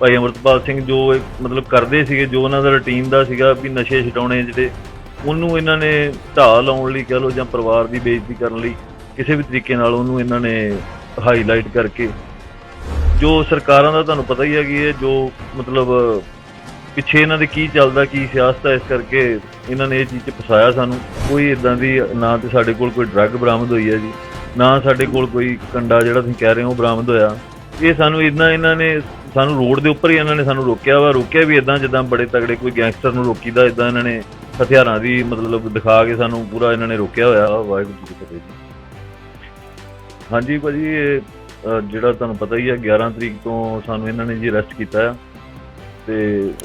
ਭਾਈ ਅਮਰਤਪਾਲ ਸਿੰਘ ਜੋ ਇਹ ਮਤਲਬ ਕਰਦੇ ਸੀਗੇ, ਜੋ ਉਹਨਾਂ ਦਾ ਰੁਟੀਨ ਦਾ ਸੀਗਾ ਵੀ ਨਸ਼ੇ ਛਡਾਉਣੇ ਜਿਹੜੇ, ਉਹਨੂੰ ਇਹਨਾਂ ਨੇ ਢਾਹ ਲਾਉਣ ਲਈ ਕਹ ਲਓ ਜਾਂ ਪਰਿਵਾਰ ਦੀ ਬੇਇੱਜ਼ਤੀ ਕਰਨ ਲਈ ਕਿਸੇ ਵੀ ਤਰੀਕੇ ਨਾਲ ਉਹਨੂੰ ਇਹਨਾਂ ਨੇ ਹਾਈਲਾਈਟ ਕਰਕੇ, ਜੋ ਸਰਕਾਰਾਂ ਦਾ ਤੁਹਾਨੂੰ ਪਤਾ ਹੀ ਹੈ ਕਿ ਇਹ ਜੋ ਮਤਲਬ ਪਿੱਛੇ ਇਹਨਾਂ ਦੇ ਕੀ ਚੱਲਦਾ, ਕੀ ਸਿਆਸਤ ਹੈ ਇਸ ਕਰਕੇ ਇਹਨਾਂ ਨੇ ਇਹ ਚੀਜ਼ 'ਚ ਫਸਾਇਆ ਸਾਨੂੰ। ਕੋਈ ਇਦਾਂ ਦੀ ਨਾ ਤੇ ਸਾਡੇ ਕੋਲ ਕੋਈ ਡਰੱਗ ਬਰਾਮਦ ਹੋਈ ਹੈ ਜੀ, ਨਾ ਸਾਡੇ ਕੋਲ ਕੋਈ ਕੰਡਾ ਜਿਹੜਾ ਤੁਸੀਂ ਕਹਿ ਰਹੇ ਹੋ ਉਹ ਬਰਾਮਦ ਹੋਇਆ। ਇਹ ਸਾਨੂੰ ਇਦਾਂ ਇਹਨਾਂ ਨੇ ਸਾਨੂੰ ਰੋਡ ਦੇ ਉੱਪਰ ਹੀ ਇਹਨਾਂ ਨੇ ਸਾਨੂੰ ਰੋਕਿਆ ਵਾ, ਰੋਕਿਆ ਵੀ ਇਦਾਂ ਜਿੱਦਾਂ ਬੜੇ ਤਗੜੇ ਕੋਈ ਗੈਂਗਸਟਰ ਨੂੰ ਰੋਕੀਦਾ ਇਦਾਂ ਇਹਨਾਂ ਨੇ ਹਥਿਆਰਾਂ ਦੀ ਮਤਲਬ ਦਿਖਾ ਕੇ ਸਾਨੂੰ ਪੂਰਾ ਇਹਨਾਂ ਨੇ ਰੋਕਿਆ ਹੋਇਆ ਵਾਹਿਗੁਰੂ ਜੀ ਕੀ ਫਤਿਹ ਹਾਂਜੀ ਭਾਜੀ, ਇਹ ਜਿਹੜਾ ਤੁਹਾਨੂੰ ਪਤਾ ਹੀ ਹੈ 11 ਤਰੀਕ ਤੋਂ ਸਾਨੂੰ ਇਹਨਾਂ ਨੇ ਜੀ ਅਰੈਸਟ ਕੀਤਾ ਆ। ਤੇ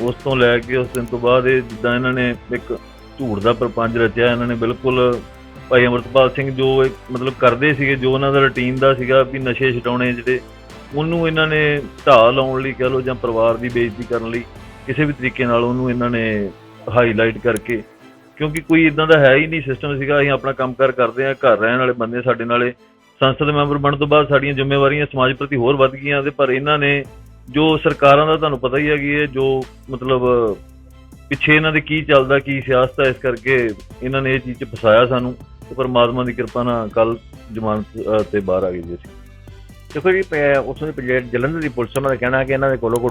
ਉਸ ਤੋਂ ਲੈ ਕੇ ਉਸ ਦਿਨ ਤੋਂ ਬਾਅਦ ਇਹ ਜਿੱਦਾਂ ਇਹਨਾਂ ਨੇ ਇੱਕ ਝੂਠ ਦਾ ਪ੍ਰਪੰਜ ਰਚਿਆ, ਇਹਨਾਂ ਨੇ ਬਿਲਕੁਲ ਭਾਈ ਅਮਰਤਪਾਲ ਸਿੰਘ ਜੋ ਮਤਲਬ ਕਰਦੇ ਸੀਗੇ, ਜੋ ਉਹਨਾਂ ਦਾ ਰੁਟੀਨ ਦਾ ਸੀਗਾ ਵੀ ਨਸ਼ੇ ਛਡਾਉਣੇ ਜਿਹੜੇ ਉਹਨੂੰ ਇਹਨਾਂ ਨੇ ਢਾਹ ਲਾਉਣ ਲਈ ਕਹ ਲਓ ਜਾਂ ਪਰਿਵਾਰ ਦੀ ਬੇਇੱਜ਼ਤੀ ਕਰਨ ਲਈ ਕਿਸੇ ਵੀ ਤਰੀਕੇ ਨਾਲ ਉਹਨੂੰ ਇਹਨਾਂ ਨੇ ਹਾਈਲਾਈਟ ਕਰਕੇ, ਕਿਉਂਕਿ ਕੋਈ ਇਦਾਂ ਦਾ ਹੈ ਹੀ ਨਹੀਂ ਸਿਸਟਮ ਸੀਗਾ, ਅਸੀਂ ਆਪਣਾ ਕੰਮਕਾਰ ਕਰਦੇ ਆ ਘਰ ਰਹਿਣ ਵਾਲੇ ਬੰਦੇ ਸਾਡੇ ਨਾਲੇ, ਸੰਸਦ ਮੈਂਬਰ ਬਣਨ ਤੋਂ ਬਾਅਦ ਸਾਡੀਆਂ ਜ਼ਿੰਮੇਵਾਰੀਆਂ ਸਮਾਜ ਪ੍ਰਤੀ ਹੋਰ ਵੱਧ ਗਈਆਂ ਤੇ ਪਰ ਇਹਨਾਂ ਨੇ ਜੋ ਸਰਕਾਰਾਂ ਦਾ ਤੁਹਾਨੂੰ ਪਤਾ ਹੀ ਹੈ ਕਿ ਇਹ ਜੋ ਮਤਲਬ ਪਿੱਛੇ ਇਹਨਾਂ ਦੇ ਕੀ ਚੱਲਦਾ, ਕੀ ਸਿਆਸਤ ਹੈ ਇਸ ਕਰਕੇ ਇਹਨਾਂ ਨੇ ਇਹ ਚੀਜ਼ 'ਚ ਫਸਾਇਆ ਸਾਨੂੰ ਤੇ ਪਰਮਾਤਮਾ ਦੀ ਕਿਰਪਾ ਨਾਲ ਕੱਲ ਜ਼ਮਾਨਤ ਤੇ ਬਾਹਰ ਆ ਗਏ ਜੀ ਅਸੀਂ। ਦੇਖੋ ਜੀ ਪ- ਉਸ ਦੇ ਜਲੰਧਰ ਦੀ ਪੁਲਿਸ, ਉਹਨਾਂ ਦਾ ਕਹਿਣਾ ਕਿ ਇਹਨਾਂ ਦੇ ਕੋਲੋਂ